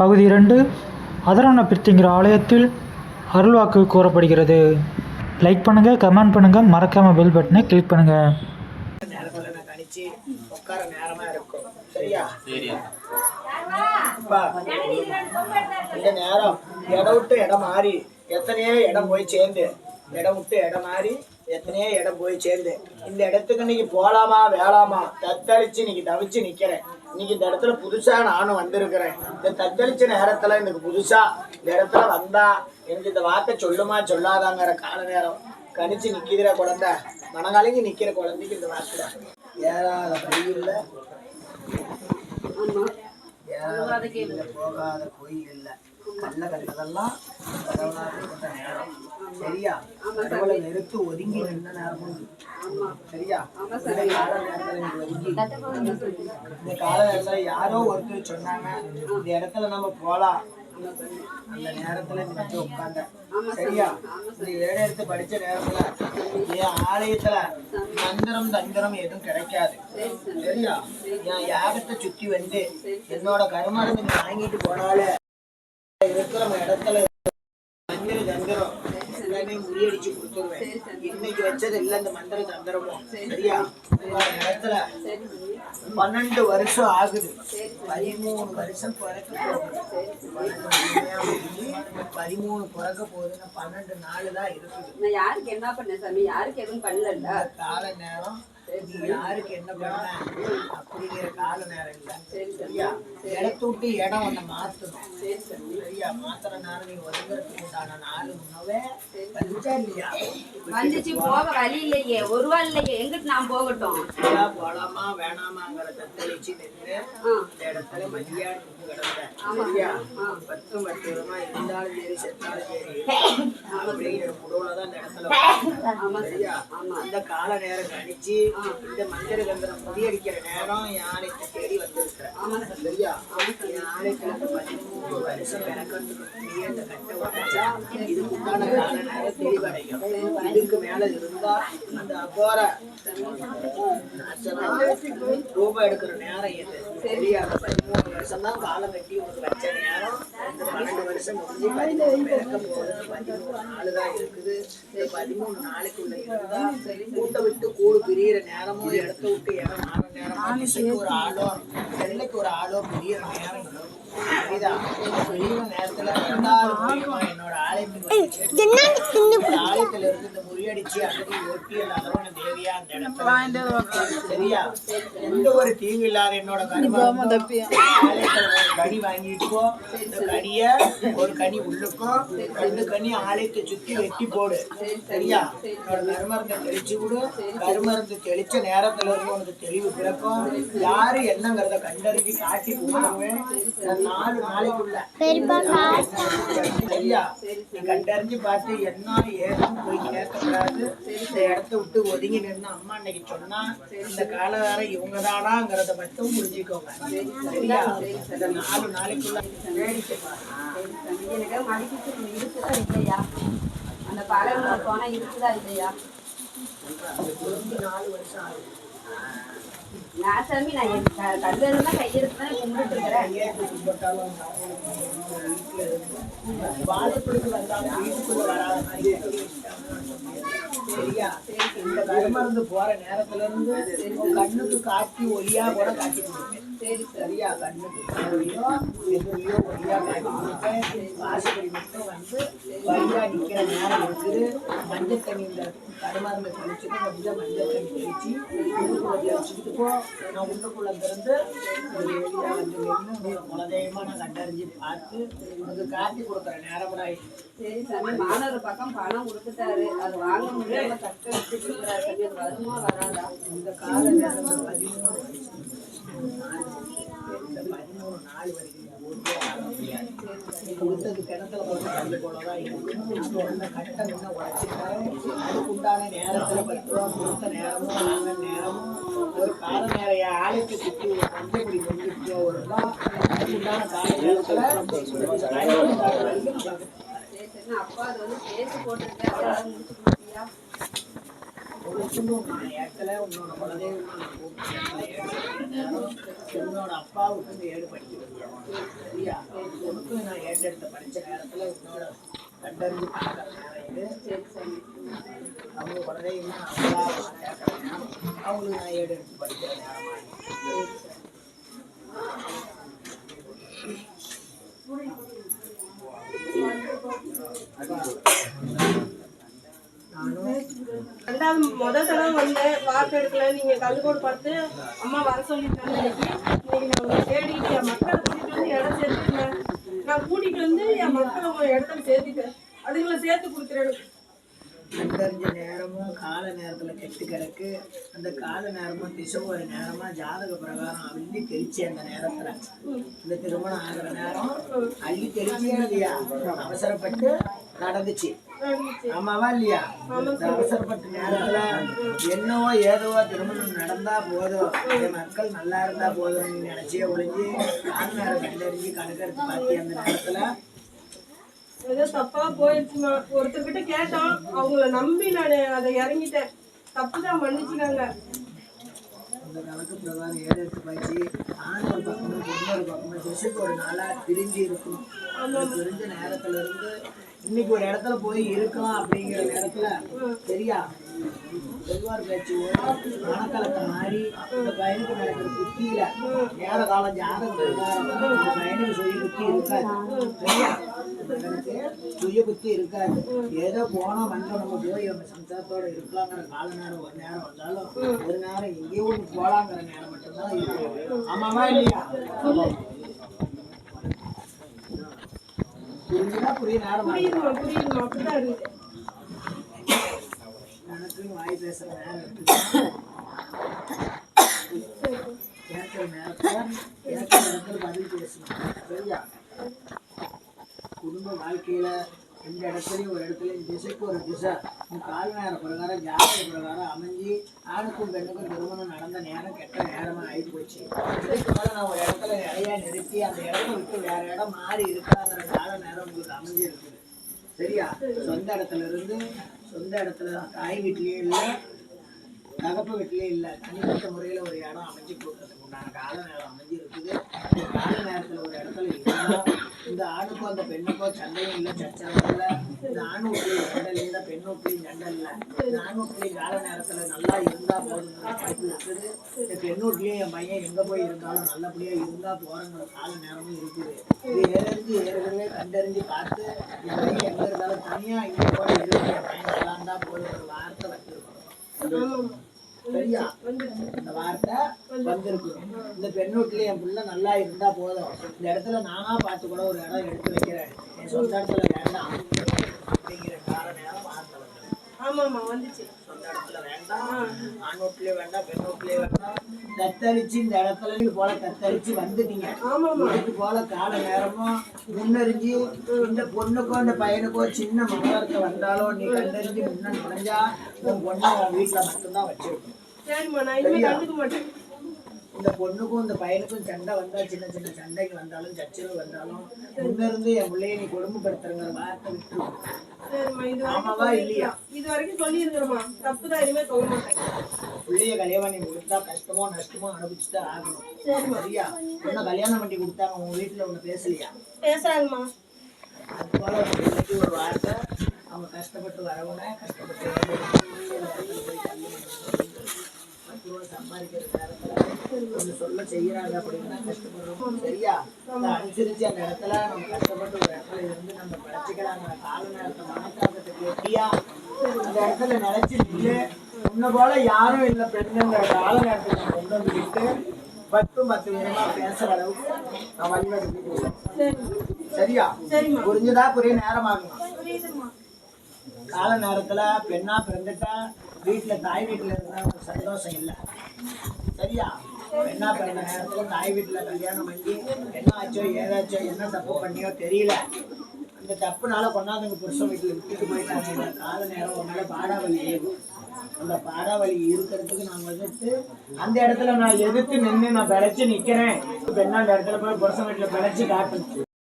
பகுதி இரண்டு அதரான பிரித்திங்கிற ஆலயத்தில் அருள்வாக்கு கூறப்படுகிறது. லைக் பண்ணுங்கள் கமெண்ட் பண்ணுங்கள் மறக்காமல் பெல் பட்டனை கிளிக் பண்ணுங்கள் நேரத்துல உட்கார நேரமா இருக்கும் சரியா. இந்த நேரம் இடம் விட்டு இடம் மாறி எத்தனையோ இடம் போய் சேர்ந்து இடம் விட்டு இடம் மாறி எத்தனையோ இடம் போய் சேர்ந்து இந்த இடத்துக்கு இன்னைக்கு போலாமா வேளாமா தத்தளிச்சு இன்னைக்கு தவிச்சு நிக்கிறேன் இன்னைக்கு இந்த இடத்துல புதுசா நானும் வந்திருக்கிறேன். இந்த தத்தளிச்ச நேரத்துல எனக்கு புதுசா இந்த இடத்துல வந்தா எனக்கு இந்த வார்த்தை சொல்லுமா சொல்லாதாங்கிற கால நேரம் கணிச்சு நிக்கிற குழந்தை மனகாலிங்க நிக்கிற குழந்தைக்கு இந்த வார்த்தை. ஏறாத இல்லை ஏறாத போகாத கோயில் இல்ல கல்ல கட்டதெல்லாம் கடவுளாக கொண்ட நேரம். சரியா? கடவுளை வெறுத்து ஒதுங்கி நின்ற நேரமும். சரியா? இந்த கால நேரத்துல இந்த கால நேரத்துல யாரோ ஒருத்தர் சொன்னாங்க இந்த இடத்துல நம்ம போலாம். அந்த நேரத்துல நீ வந்து உட்கார்ந்த சரியா? இந்த ஏழு எடுத்து படிச்ச நேரத்துல என் ஆலயத்துல மந்திரம் தந்திரம் எதுவும் கிடைக்காது. சரியா? என் யாகத்தை சுத்தி வந்து என்னோட கருமானத்தை நீ வாங்கிட்டு போனாலே இருக்கிற இடத்துல மந்திர தந்திரம். எல்லாமே முறியடிச்சு கொடுத்துருவேன். இன்னைக்கு வச்சது இல்ல இந்த மந்திர தந்திரமும் சரியா? இடத்துல பன்னெண்டு வருஷம் ஆகுது. பதிமூணு வருஷம் பிறக்க பதிமூணு பிறக்க போகுதுன்னா பன்னெண்டு நாள் தான் இருக்குது. நான் யாருக்கு என்ன பண்ணேன் சாமி? யாருக்கு எதுவும் பண்ணல கால நேரம் யாருக்கு என்ன பண்ண அப்படிங்கிற கால நேரம் இல்ல சரியா? இடத்த விட்டு இடம் ஒண்ண மாத்தணும். சரியா? மாத்துற நேரம் நீ ஒதுங்குறதுக்கு உண்டான நாள் முன்னவே வந்துச்சா இல்லையா? வந்துச்சு போக வழி இல்லையே. ஒரு ரூபா இல்லையே. எங்கிட்டு நான் போகட்டும்? சரியா? போலாமா வேணாமாங்கிற தத்தளிச்சு நின்று. இந்த இடத்துல மதியாடு கிடந்தேன் சரியா? பத்து பத்து விதமா இருந்தாலும் சரி செத்தாலும் சரி. அப்படிங்கிற முடிவுல தான் இந்த இடத்துல வந்தேன். சரியா? அந்த கால நேரம் கழிச்சு இந்த மந்திர கந்திரம் முறியடிக்கிற நேரம் என் ஆலயத்தை தேடி வந்திருக்கிறேன் சரியா? என் ஆலயத்துல இருந்து பதிமூணு வருஷம் பிறக்கிறதுக்கு இந்த கட்டை உடைச்சா இதுக்கு உண்டான கால நேரம் தெளிவடையும். இதுக்கு மேல இருந்தா அந்த அகோர ரூபாய் எடுக்கிற நேரம் இது சரியா? பதிமூணு வருஷம் தான் காலம் கட்டி உங்களுக்கு வச்ச நேரம் இந்த பன்னெண்டு வருஷம் முடிஞ்சு பதிமூணு பிறக்க போகுது பதிமூணு நாள் தான் இருக்குது இந்த பதிமூணு நாளைக்குள்ள இருந்தா கூட்டை விட்டு கூடு பிரியிற நேரமும் இடத்த விட்டு இடம் மாற நேரம் ஒரு ஆளோ வெள்ளைக்கு ஒரு ஆளோ பிரியிற நேரம் பிரியிற நேரத்துல ரெண்டாவது என்னோட ஆலயத்துக்கு வந்து ஆலயத்துல இருந்து இந்த முறியடிச்சு அகதி ஒட்டி அதவன தேவியா அந்த இடத்துல சரியா? எந்த ஒரு தீங்கு இல்லாத என்னோட கனி வாங்கிட்டு இந்த கனிய ஒரு கனி உள்ளுக்கும் ரெண்டு கனி ஆலயத்தை சுத்தி வெட்டி போடு. சரியா? என்னோட கருமருந்தை தெளிச்சு விடு. கருமருந்து தெளிச்ச நேரத்துல இருந்து உனக்கு தெளிவு பிறக்கும். யாரு என்னங்கிறத கண்டறிஞ்சு காட்டி போடுவேன் நாலு நாளைக்குள்ள. சரியா? நீ கண்டறிஞ்சு பார்த்து என்ன ஏதுன்னு போய் கேட்கக்கூடாது இந்த இடத்த விட்டு ஒதுங்கி நின்று அம்மா இன்னைக்கு சொன்னா இந்த காலகாரம் இவங்க தானாங்கிறத மட்டும் புரிஞ்சுக்கோங்க. சரியா? இந்த நாலு நாளைக்குள்ள இருக்குதா இல்லையா? அந்த பழகுல போனா இருக்குதா இல்லையா? நாலு வருஷம் ஆகுது. நான் சாமி நான் என் க- தான் கையெழுத்து தான் கும்பிட்டு இருக்கிறேன் இருந்து சரியா போற நேரத்துல இருந்து கண்ணுக்கு காட்டி ஒளியா கூட காட்டி சரி சரியா கண்ணுக்கு ஒளியோ எதுலையோ ஒளியா காட்டி கொடுப்பேன் மட்டும் வந்து வழியா நிக்கிற நேரம் இருக்குது. மஞ்சள் தண்ணியில கருமருந்து தெளிச்சுட்டு கொஞ்சம் மஞ்சள் தண்ணி தெளிச்சு உள்ளுக்குள்ள தெளிச்சுட்டு போ. நான் உள்ளுக்குள்ள இருந்து ஒரு வெளியா வந்து நின்று குலதெய்வமா நான் கண்டறிஞ்சு பார்த்து உனக்கு காட்டி கொடுக்குற நேரம் கூட ஆயிடுச்சு. சரி சாமி மாணவர் பக்கம் பணம் கொடுத்துட்டாரு. அது வாங்க கொடுத்தது கிணத்துல போட்டு பத்து ரூபா கொடுத்த நேரமும் வாங்கின நேரமும் ஒரு கால சுற்றி ஒரு கொண்டு கால அப்பா அது வந்து பேசி போட்டிருக்கேன். உனக்குன்னு உன்னோட இடத்துல உன்னோட உன்னோட அப்பாவுக்கு இந்த ஏடு படிக்க வைக்கணும். சரியா உனக்கும் நான் ஏட்டெடுத்து படிச்ச நேரத்துல உன்னோட கண்டறிஞ்சு சரி சரி அவங்க குலதெய்வமான அப்பா கேட்குற அவங்களுக்கு நான் ஏடு எடுத்து படிக்கிற நேரமா இது. நானும் முதல் தடவை வந்தேன் வாக்கு எடுக்கல. நீங்க கல்லுக்கோடு பார்த்து அம்மா வர சொல்லிட்டாங்க. இன்னைக்கு நான் உங்களை தேடிட்டு என் மக்களை கூட்டிட்டு வந்து இடம் சேர்த்துட்டேன் நான் கூட்டிட்டு வந்து என் மக்களை உங்க இடத்துல சேர்த்துட்டேன். அதுங்களை சேர்த்து கொடுக்குறேன் கண்டறிஞ்ச நேரமும் கால நேரத்துல கெட்டு கிடக்கு. அந்த கால நேரமும் திசை ஒரு நேரமா ஜாதக பிரகாரம் அள்ளி தெளிச்சு அந்த நேரத்துல. இந்த திருமணம் ஆகிற நேரம் அள்ளி தெளிச்சே இல்லையா? அவசரப்பட்டு நடந்துச்சு. ஆமாவா இல்லையா இந்த அவசரப்பட்ட நேரத்துல என்னவோ ஏதோ திருமணம் நடந்தா போதும். என் மக்கள் நல்லா இருந்தா போதும் நினைச்சே கால நேரம் கண்டறிஞ்சு கணக்கெடுத்து பார்த்தி அந்த நேரத்துல ஏதோ தப்பா போயிடுச்சுமா? ஒருத்தர்கிட்ட கேட்டோம் அவங்கள நம்பி நான் அதை இறங்கிட்டேன். தப்பு தான் மன்னிச்சுக்காங்க. அந்த கணக்கு பிரகாரம் ஏழு எட்டு பாய்ச்சி ஆண் ஒரு பக்கமும் பொண்ணு ஒரு பக்கமும் திசைக்கு ஒரு நாளாக பிரிஞ்சு இருக்கும். அந்த பிரிஞ்ச நேரத்துல இருந்து இன்னைக்கு ஒரு இடத்துல போய் இருக்கலாம் அப்படிங்கிற நேரத்துல சரியா? செல்வார் பேச்சு மனக்கலத்தை மாறி இந்த பையனுக்கு நடக்கிற புத்தியில நேர காலம் ஜாதகம் பிரகாரம் இந்த பையனுக்கு சுய புத்தி இருக்காது. சரியா? சுய புத்தி இருக்காது. ஏதோ போனா மண்ணில் நம்ம போய் நம்ம சம்சாரத்தோட இருக்கலாங்கிற கால நேரம் ஒரு நேரம் வந்தாலும் ஒரு நேரம் எங்கேயோ ஒன்று போலாங்கிற நேரம் மட்டும்தான் இருக்கும். ஆமாவா இல்லையா? புரிஞ்சுதா? புரிய நேரம் புரியுதுமா புரியுதுமா? அப்படிதான் இருக்கு. எனக்கும் வாய் பேசுற நேரம் இருக்குது? கேட்கிற நேரத்துல கேட்கிற இடத்துல பதில் பேசணும். சரியா? குடும்ப வாழ்க்கையில எந்த இடத்துலையும் ஒரு இடத்துலையும் திசைக்கு ஒரு திசை. கால் நேர பிரகாரம் ஜாதக பிரகாரம் அமைஞ்சு ஆணுக்கும் பெண்ணுக்கும் திருமணம் நடந்த நேரம் கெட்ட நேரமா ஆகி போச்சு இதுக்கு மேலே நான் ஒரு இடத்துல நிறைய நிறுத்தி அந்த இடத்த விட்டு வேற இடம் மாறி இருக்காங்கிற கால நேரம் உங்களுக்கு அமைஞ்சு இருக்குது சரியா? சொந்த இடத்துல இருந்து சொந்த இடத்துல தாய் வீட்லேயே இல்லை தகப்பு வீட்லயும் இல்லை. தனிப்பட்ட முறையில் ஒரு இடம் அமைஞ்சு கொடுக்கறதுக்கு உண்டான கால நேரம் அமைஞ்சு இருக்குது இந்த கால நேரத்தில் ஒரு இடத்துல இருந்தால் இந்த ஆணுக்கும் அந்த பெண்ணுக்கும் சண்டையும் இல்லை சச்சரவும் இல்லை. இந்த ஆண் வீட்லையும் சண்டை இல்லை பெண் வீட்லையும் சண்டை இல்லை. இந்த ஆண் வீட்லையும் கால நேரத்தில் நல்லா இருந்தால் போதுங்கிற வாய்ப்பு இருக்குது. இந்த பெண் என் பையன் எங்கே போய் இருந்தாலும் நல்லபடியாக இருந்தால் போகிறங்கிற கால நேரமும் இருக்குது. இது ஏறறிஞ்சு ஏற்கனவே கண்டறிஞ்சு பார்த்து என் பையன் எங்கே இருந்தாலும் தனியாக இங்கே போய் இருக்கு என் பையன் நல்லா இருந்தால் போதுங்கிற வார்த்தை வச்சிருக்கணும் சரியா? இந்த வார்த்தை வந்திருக்கு. இந்த பெண் என் பிள்ளை நல்லா இருந்தா போதும். இந்த இடத்துல நானா பார்த்து கூட ஒரு இடம் எடுத்து வைக்கிறேன். என் சொந்த இடத்துல வேண்டாம். அப்படிங்கிற காரணம் நேரம் வார்த்தை வந்துச்சு. சொந்த இடத்துல வேண்டாம். ஆண் வீட்லயே வேண்டாம் வேண்டாம். தத்தளிச்சு இந்த இடத்துல இது போல தத்தளிச்சு வந்துட்டீங்க. இதுக்கு போல கால நேரமும் முன்னறிஞ்சு இந்த பொண்ணுக்கோ இந்த பையனுக்கோ சின்ன மனவரத்தை வந்தாலும் நீ கண்டறிஞ்சு முன்ன நுழைஞ்சா உன் பொண்ணை உன் வீட்டுல மட்டும்தான் வச்சிருக்கணும். சரிம்மா நான் இனிமே கண்டுக்க மாட்டேன். இந்த பொண்ணுக்கும் இந்த பையனுக்கும் சண்டை வந்தா சின்ன சின்ன சண்டைக்கு வந்தாலும் சச்சரவு வந்தாலும் முன்ன இருந்து என் பிள்ளைய நீ கொடுமைப்படுத்துறங்கிற வார்த்தை விட்டு சரிம்மா இது ஆமாவா இல்லையா? இது வரைக்கும் சொல்லியிருக்கிறேம்மா. தப்பு தான் இனிமே சொல்ல மாட்டேன். பிள்ளைய கல்யாணம் பண்ணி கொடுத்தா கஷ்டமோ நஷ்டமோ அனுபவிச்சுதான் ஆகணும். சரியா? உன்னை கல்யாணம் பண்ணி கொடுத்தாங்க உங்க வீட்டுல ஒண்ணு பேசலையா? பேசுறாங்கம்மா அது போல ஒரு வார்த்தை. அவங்க கஷ்டப்பட்டு வரவங்க கஷ்டப்பட்டு வரவங்க, இந்த இடத்துல போய் கல்யாணம் பண்ணி பத்து ரூபா சம்பாதிக்கிற நேரத்துல ஒண்ணு சொல்ல செய்யறாங்க அப்படின்னா கஷ்டப்படுறோம். சரியா? அனுசரிச்சு அந்த இடத்துல நம்ம கஷ்டப்பட்டு ஒரு இடத்துல இருந்து நம்ம பழச்சிக்கலாங்கிற கால நேரத்தை மனத்தாக்கத்துக்கு எப்படியா அந்த இடத்துல நிலைச்சு நின்று உன்னை போல யாரும் இல்லை பெண்ணுங்கிற கால நேரத்தை நம்ம கொண்டு வந்து விட்டு பத்து பத்து விதமா பேசுற அளவுக்கு நான் வழிவகுத்து சரியா? புரிஞ்சுதா? புரிய நேரமாகணும் கால நேரத்துல பெண்ணா பிறந்துட்டா வீட்டுல தாய் வீட்டுல இருந்தா சந்தோஷம் இல்லை. சரியா? என்ன பிறந்த நேரத்துல தாய் வீட்டுல கல்யாணம் பண்ணி என்ன ஆச்சோ ஏதாச்சோ என்ன தப்பு பண்ணியோ தெரியல. அந்த தப்புனால கொண்டாந்து புருஷன் வீட்டுல விட்டுட்டு போயிட்டாங்க. கால நேரம் உன்னால பாடாவலி ஏறும். அந்த பாடாவலி இருக்கிறதுக்கு நான் வந்துட்டு அந்த இடத்துல நான் எதிர்த்து நின்று நான் பிழைச்சு நிக்கிறேன். பெண்ணா அந்த இடத்துல போய் புருஷன் வீட்டுல பிழைச்சு காட்டுச்சு